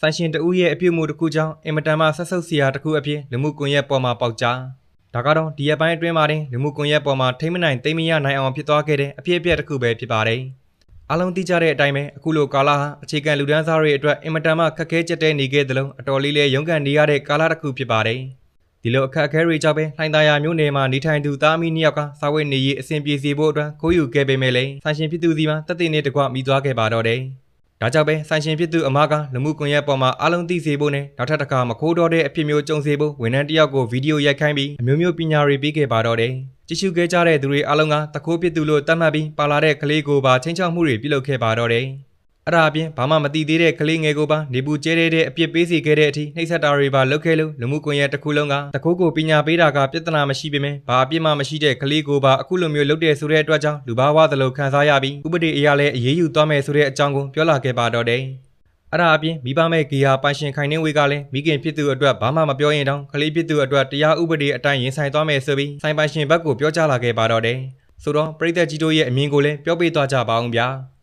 ဆိုင်ရှင်တဦးရဲ့အပြုအမူတစ်ခုကြောင့်အင်မတန်မှဆက်ဆုပ်စရာတစ်ခုအဖြစ်လူမှုကွန်ရက်ပေါ်မှာပေါက်ကြားဒါကတော့ဒီရက်ပိုင်းအတွင်းမှာတင်လူမှုကွန်ရက်ပေါ်မှာထိမ့်မနိုင်သိမ့်မရနိုင်အောင်ဖြစ်သွားခဲ့တဲ့အဖြစ်အပျက်တစ်ခုပဲဖြစ်ပါတယ်အားလုံးသိကြတဲ့အတိုင်းပဲအခုလိုကာလဟာအခြေခံလူဒန်းစားတွေအတွက်အင်မတန်မှခက်ခဲကြက်တဲနေခဲ့သလိုအတော်လေးလေးရုန်းကန်နေရတဲ့ကာလတစ်ခုဖြစ်ပါတယ်ဒီလိုအခက်အခဲတွေကြောင့်ပဲလှိုင်သာယာမြို့နယ်မှာနေထိုင်သူသားအမိနှစ်ယောက်ကစာဝတ်နေရေးအဆင်ပြေစေဖို့အတွက်ခိုးယူခဲ့ပေမဲ့လည်းဆိုင်ရှင်ဖြစ်သူစီမှာတက်တဲ့နေတကွမိသွားခဲ့ပါတော့တယ် ဒါကြောင့်ပဲဆိုင်ရှင်ဖြစ်သူအမကလူမှုကွန်ရက်ပေါ်မှာအားလုံးသိစေဖို့နဲ့နောက်ထပ်တစ်ခါမခိုးတော့တဲ့အဖြစ်မျိုးကြုံစေဖို့ဝန်ထမ်းတစ်ယောက်ကိုဗီဒီယိုရိုက်ခိုင်းပြီးအမျိုးမျိုးပညာတွေပေးခဲ့ပါတော့တယ်။ကြည့်ရှုခဲ့ကြတဲ့သူတွေအားလုံးကတခိုးဖြစ်သူလို့သတ်မှတ်ပြီးပါလာတဲ့ကလေးကိုပါချင်းချောက်မှုတွေပြုလုပ်ခဲ့ပါတော့တယ်။ အဲ့ဒါအပြင်ဘာမှမသိသေးတဲ့ကလေးငယ်ကိုပါနေပူကျဲတဲ့အပြစ်ပေးစီခဲ့တဲ့အထိနှိပ်စက်တာတွေပါလုပ်ခဲ့လို့လူမှုကွန်ရက်တစ်ခုလုံးကတခိုးကိုပညာပေးတာကပြဿနာမရှိပေမဲ့ဘာအပြစ်မှမရှိတဲ့ကလေးကိုပါအခုလိုမျိုးလုပ်တဲ့ဆိုတဲ့အတွက်ကြောင့်လူဘာဝသလိုခံစားရပြီးဥပဒေအရလည်းအရေးယူသွားမယ်ဆိုတဲ့အကြောင်းကိုပြောလာခဲ့ပါတော့တယ်။အဲ့ဒါအပြင်မိဘမဲ့ဂီယာပိုင်ရှင်ခိုင်နှင်းဝေကလည်းမိခင်ဖြစ်သူအတွက်ဘာမှမပြောရင်တောင်ကလေးဖြစ်သူအတွက်တရားဥပဒေအတိုင်းရင်ဆိုင်သွားမယ်ဆိုပြီးဆိုင်ပိုင်ရှင်ဘက်ကိုပြောကြားလာခဲ့ပါတော့တယ်။ဆိုတော့ပြည်သက်ကြီးတို့ရဲ့အမြင်ကိုလည်းပြောပြသွားကြပါအောင်ဗျာ။